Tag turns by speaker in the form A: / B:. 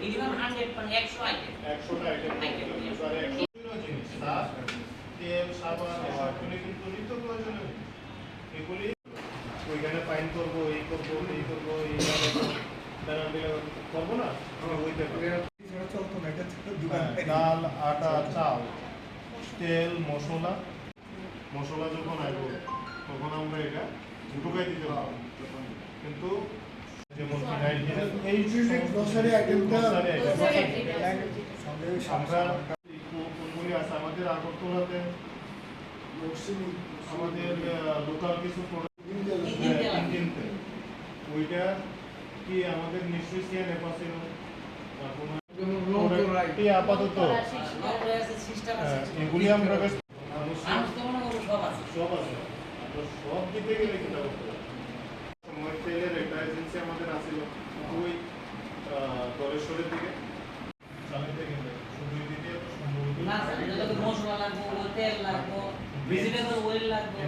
A: Minimum মানে item
B: item জিনিস সার তেল সাবান সবগুলি কিন্তু নিত্য প্রয়োজনীয় এগুলি ওইখানে ফাইন করব এই করব এই করব এই করব। না? ওই
C: চলতো না এটা ছোট
B: ডাল আটা চাল তেল মশলা। মশলা যখন আসব তখন আমরা এটা ঢুকাই দিতে পারব। কিন্তু এই
C: গ্রোসারি আইটেমটা।
B: আমরা কোনগুলি আছে আমাদের আগরতলাতে আমাদের লোকাল কিছু কিনতে ওইটা কি আমাদের নিশ্চয়ই সিএন এপাস ছিল আপাতত
A: সব আছে
B: সব দিতে গেলে কিনা আহ, দরেশ্বরের দিকে? সুন্দরী দিকে সম্ভবত
A: মশলা লাগবো তেল লাগবো ভেজিটেবল ওয়েল লাগবো।